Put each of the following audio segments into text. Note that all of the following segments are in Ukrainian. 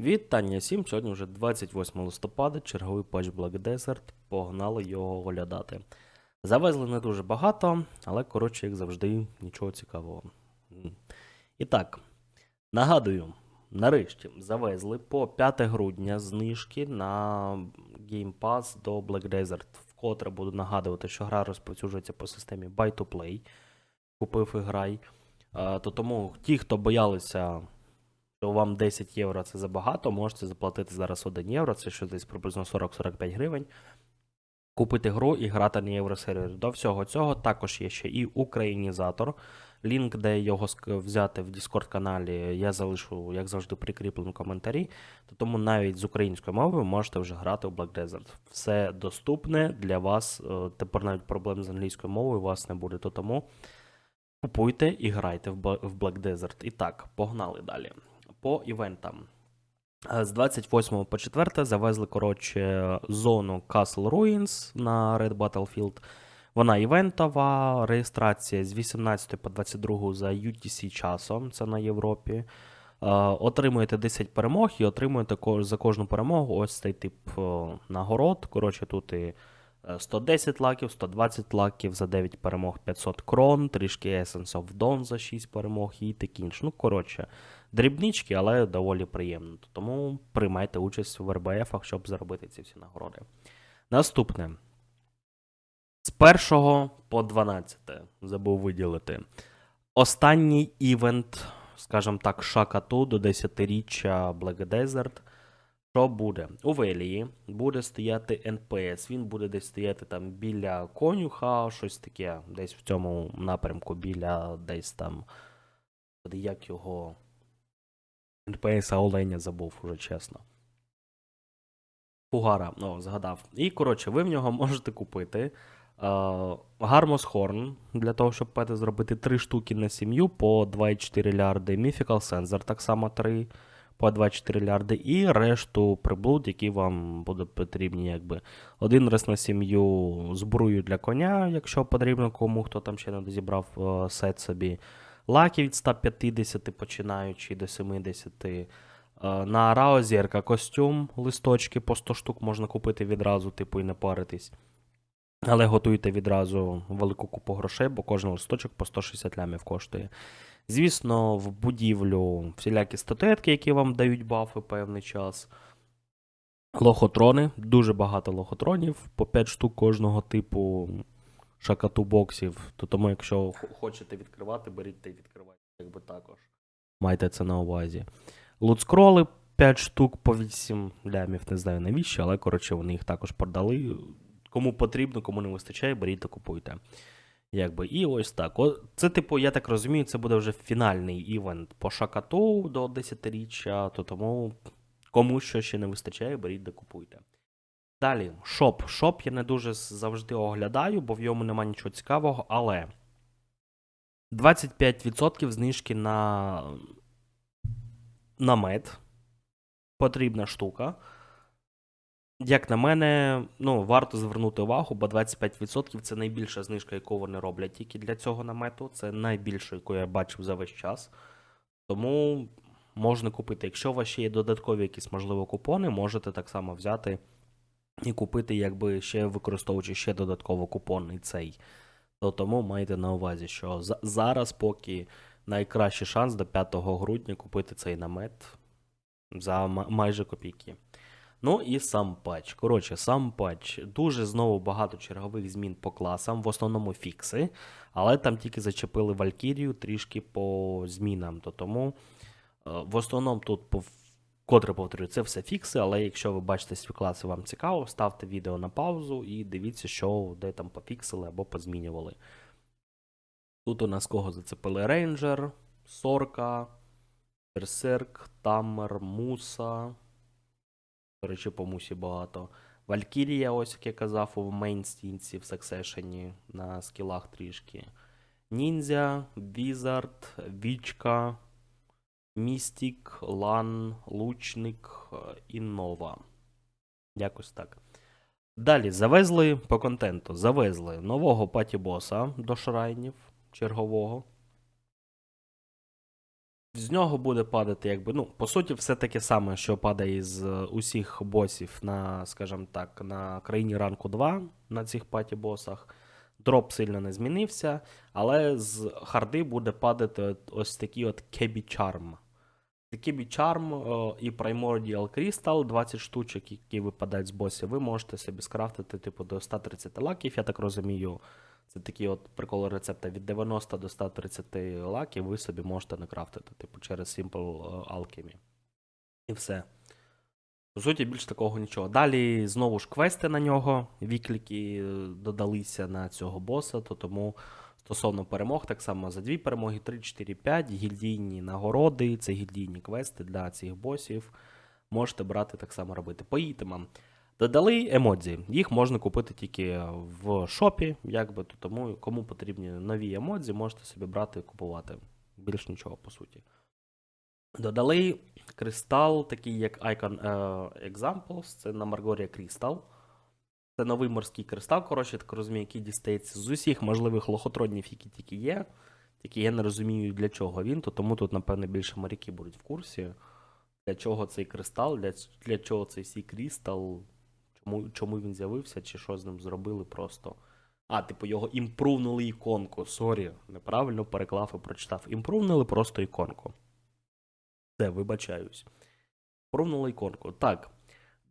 Вітання всім! Сьогодні вже 28 листопада, черговий патч Black Desert. Погнали його оглядати. Завезли не дуже багато, але, коротше, як завжди, нічого цікавого. І так, нагадую, нарешті завезли по 5 грудня знижки на Game Pass до Black Desert. Вкотре буду нагадувати, що гра розповсюджується по системі Buy to Play. Купив і грай. А, То тому ті, хто боялися що вам 10 євро це забагато, можете заплатити зараз 1 євро, це що десь приблизно 40-45 гривень. Купити гру і грати на євросервері. До всього цього також є ще і українізатор. Лінк, де його взяти в Discord каналі, я залишу, як завжди, прикріпленому коментарі. Тому навіть з українською мовою можете вже грати у Black Desert. Все доступне для вас. е, Тепер навіть проблем з англійською мовою у вас не буде. То тому купуйте і грайте в Black Desert. І так, погнали далі. По івентам. Е, З 28 по 4 завезли, коротше, зону Castle Ruins на Red Battlefield. Вона івентова, реєстрація з 18 по 22 за UTC часом, це на Європі. Е, Отримуєте 10 перемог і отримуєте за кожну перемогу ось цей тип е, нагород. Коротше, тут і е, 110 лаків, 120 лаків за 9 перемог 500 крон, трішки Essence of Dawn за 6 перемог і такі інше. Ну, коротше, дрібнички, але доволі приємно. Тому приймайте участь в РБФах, щоб заробити ці всі нагороди. Наступне. З 1 по 12 забув виділити. Останній івент, скажімо так, Шакату до 10-річчя Black Desert. Що буде? У Велії буде стояти НПС. Він буде десь стояти там біля конюха, щось таке, десь в цьому напрямку, біля десь там. Як його. НПС Оленя забув уже чесно. Фугара, о, згадав. І, коротше, ви в нього можете купити Гармос Хорн для того, щоб пети зробити 3 штуки на сім'ю по 2,4 лярди. Mythical Sensor так само 3 по 2,4 лярди. І решту приблуд, які вам будуть потрібні, якби. Один раз на сім'ю збрую для коня, якщо потрібно кому, хто там ще не дозібрав е, сет собі. Лаки від 150 починаючи до 70. Е, На Рао зірка костюм, листочки по 100 штук можна купити відразу, типу, і не паритись. Але готуйте відразу велику купу грошей, бо кожен листочок по 160 лямів коштує. Звісно, в будівлю всілякі статуетки, які вам дають бафи певний час. Лохотрони, дуже багато лохотронів, по 5 штук кожного типу шакату боксів. То тому, якщо хочете відкривати, беріть та й відкривайте, якби також. Майте це на увазі. Лутскроли 5 штук по 8 лямів, не знаю навіщо, але коротше вони їх також продали. Кому потрібно, кому не вистачає, беріть та купуйте. Якби, і ось так. О, це, типу, я так розумію, це буде вже фінальний івент по шакату до 10-річчя, то тому кому що ще не вистачає, беріть да купуйте. Далі, шоп. Шоп я не дуже завжди оглядаю, бо в ньому немає нічого цікавого, але 25% знижки на намет. Потрібна штука. Як на мене, ну, варто звернути увагу, бо 25% це найбільша знижка, яку вони роблять тільки для цього намету. Це найбільша, яку я бачив за весь час. Тому можна купити. Якщо у вас ще є додаткові якісь, можливо, купони, можете так само взяти і купити, якби ще використовуючи ще додатково купон і цей. То тому майте на увазі, що за- зараз поки найкращий шанс до 5 грудня купити цей намет за ма- майже копійки. Ну і сам патч. Коротше, сам патч. Дуже знову багато чергових змін по класам, в основному фікси, але там тільки зачепили Валькірію трішки по змінам. То тому е, в основному тут по котре повторюю, це все фікси, але якщо ви бачите свій клас і вам цікаво, ставте відео на паузу і дивіться, що де там пофіксили або позмінювали. Тут у нас кого зацепили Рейнджер, Сорка, Берсерк, Таммер, Муса. До речі, по мусі багато. Валькірія, ось як я казав, у мейнстінці в Сексешені на скілах трішки. Ніндзя, Візард, Вічка, Містік, Лан, Лучник е, і Нова. Якось так. Далі завезли по контенту. Завезли нового паті-боса до шрайнів чергового. з нього буде падати, якби, ну, по суті, все таке саме, що падає з е, усіх босів на, скажімо так, на країні ранку 2 на цих паті-босах. Дроп сильно не змінився, але з харди буде падати ось такий от Кебі Кебі Charm е, і Primordial Crystal, 20 штучок, які випадають з босів, ви можете собі скрафтити типу до 130 лаків, я так розумію. Це такі от приколи рецепта від 90 до 130 лаків ви собі можете накрафтити, типу, через Simple е, Alchemy. І все. По суті, більш такого нічого. Далі знову ж квести на нього, вікліки е, додалися на цього боса, то тому стосовно перемог, так само за дві перемоги, 3, 4, 5, гільдійні нагороди, це гільдійні квести для цих босів. Можете брати так само робити. Поїдемо. Додали емодзі. Їх можна купити тільки в шопі, якби то тому, кому потрібні нові емодзі, можете собі брати і купувати. Більш нічого, по суті. Додали кристал, такий як Icon е, Examples, це на Маргорія Crystal. Це новий морський кристал, коротше, так розумію, який дістається з усіх можливих лохотронів, які тільки є. Тільки я не розумію, для чого він, то тому тут, напевно, більше моряки будуть в курсі. Для чого цей кристал, для, для чого цей сій крістал, чому, чому він з'явився, чи що з ним зробили просто. А, типу, його імпрувнули іконку. Сорі, неправильно переклав і прочитав. Імпрувнули просто іконку. Все, вибачаюсь. Імпрувнули іконку. Так.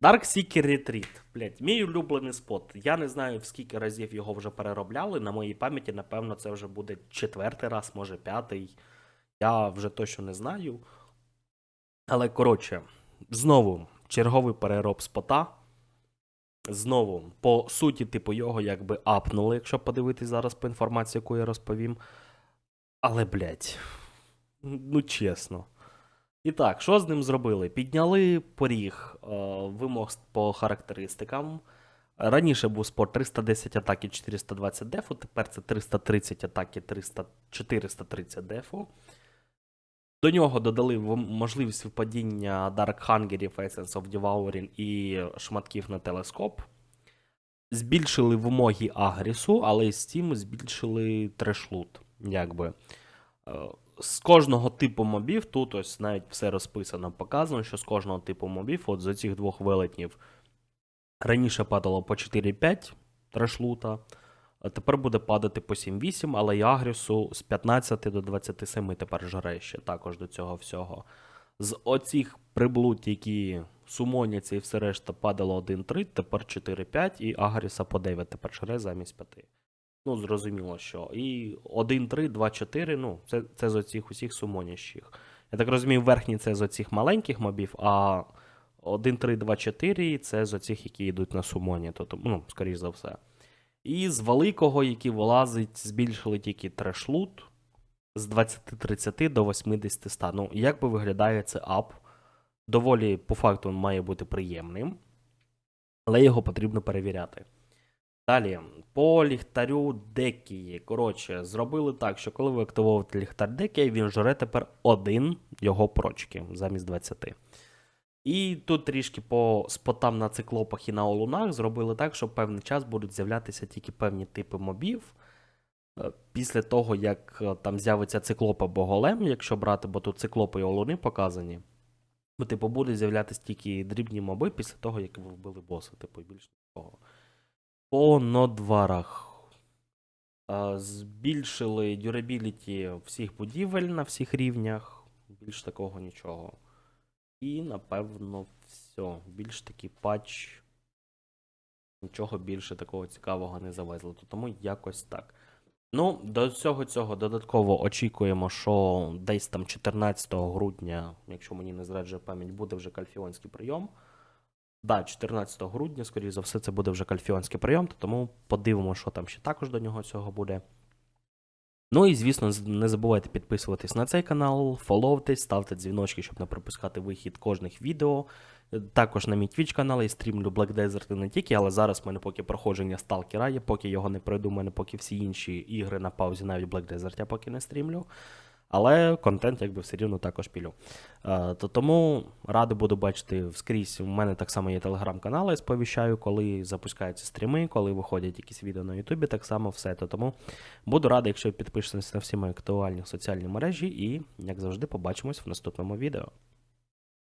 Dark Seeker Retreat. Блять, мій улюблений спот. Я не знаю, в скільки разів його вже переробляли. На моїй пам'яті, напевно, це вже буде четвертий раз, може п'ятий. Я вже точно не знаю. Але коротше, знову черговий перероб спота. Знову, по суті, типу, його якби апнули, якщо подивитись зараз по інформації, яку я розповім. Але, блядь, ну чесно. І так, що з ним зробили? Підняли поріг е, вимог по характеристикам. Раніше був спорт 310 атаки, 420 дефу, тепер це 330 атаки, 300, 430 дефу. До нього додали можливість випадіння Dark Hungerів, Essence of Devouring і шматків на телескоп. Збільшили вимоги Агрісу, але з цим збільшили трешлут. Якби. З кожного типу мобів, тут ось навіть все розписано, показано, що з кожного типу мобів, от з цих двох велетнів, раніше падало по 4-5 трешлута, тепер буде падати по 7-8, але і Агрісу з 15 до 27 тепер жре ще також до цього всього. З оцих приблуд, які сумоняться і все решта падало 1-3, тепер 4-5, і Агріса по 9 тепер жре замість 5. Ну, зрозуміло, що. І 1-3, 2-4, ну, це, це з оцих усіх сумонящих. Я так розумію, верхній це з оцих маленьких мобів, а 1-3, 2-4 це з оцих, які йдуть на сумоні, то, то, ну, скоріш за все. І з великого, який вилазить, збільшили тільки трешлут з 20-30 до 80-100. Ну, як би виглядає це ап? Доволі, по факту, він має бути приємним, але його потрібно перевіряти. Далі, по ліхтарю Декії. Коротше, зробили так, що коли ви активовуєте ліхтар Декії, він жре тепер один його прочки замість 20. І тут трішки по спотам на циклопах і на олунах зробили так, що певний час будуть з'являтися тільки певні типи мобів. Е, Після того, як е, там з'явиться циклоп або якщо брати, бо тут циклопи і олуни показані. Ну, типу, будуть з'являтися тільки дрібні моби після того, як ви вбили боса, типу, більше нічого. По нодварах. Збільшили дюрабіліті всіх будівель на всіх рівнях. Більш такого нічого. І, напевно, все. Більш такий патч. Нічого більше такого цікавого не завезли. То Тому якось так. Ну, до всього цього додатково очікуємо, що десь там 14 грудня, якщо мені не зраджує пам'ять, буде вже кальфіонський прийом. Да, 14 грудня, скоріше за все, це буде вже кальфіонський прийом, тому подивимося, що там ще також до нього цього буде. Ну і звісно, не забувайте підписуватись на цей канал, фоловтесь, ставте дзвіночки, щоб не пропускати вихід кожних відео. Е, Також на мій Twitch канал я стрімлю Black Desert і не тільки, але зараз в мене поки проходження Сталкера є, поки його не пройду, в мене поки всі інші ігри на паузі, навіть Black Desert я поки не стрімлю. Але контент якби все рівно також пілю. Е, то тому радий буду бачити вскрізь. У мене так само є телеграм-канал, я сповіщаю, коли запускаються стріми, коли виходять якісь відео на Ютубі, так само все. То тому буду радий, якщо підпишетесь на всі мої актуальні соціальні мережі, і, як завжди, побачимось в наступному відео.